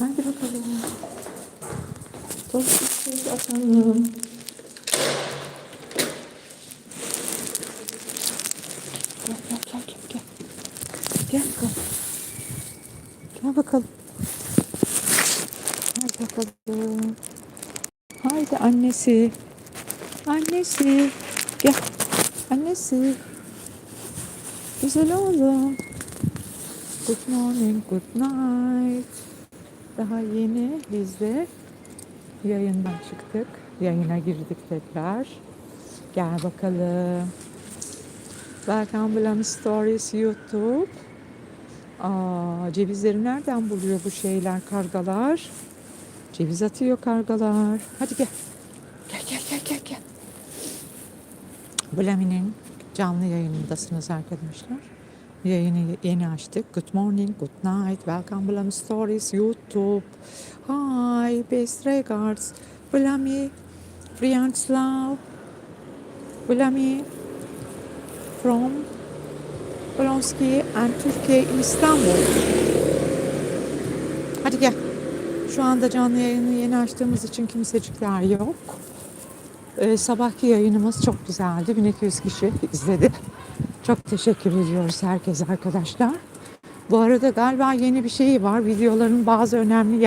Hadi bakalım. Tostisi atalım. Gel gel gel gel gel. Gel bakalım. Gel bakalım. Gel bakalım. Haydi annesi. Annesi. Gel. Annesi. Güzel oğlum. Good morning, good night. Daha yeni biz de yayından çıktık. Yayına girdik tekrar. Gel bakalım. Welcome Blam Stories YouTube. Aa, cevizleri nereden buluyor bu şeyler kargalar? Ceviz atıyor kargalar. Hadi gel. Gel gel gel gel gel. Blami'nin canlı yayınındasınız arkadaşlar. Yayını yeni açtık. Good morning, good night. Welcome Blami Stories YouTube. Hi, best regards. Blami, Frianslav. Blami from Blonski and Türkiye in İstanbul. Hadi gel. Şu anda canlı yayını yeni açtığımız için kimsecikler yok. Ee, sabahki yayınımız çok güzeldi. 1200 kişi izledi. Çok teşekkür ediyoruz herkese arkadaşlar. Bu arada galiba yeni bir şey var. Videoların bazı önemli yer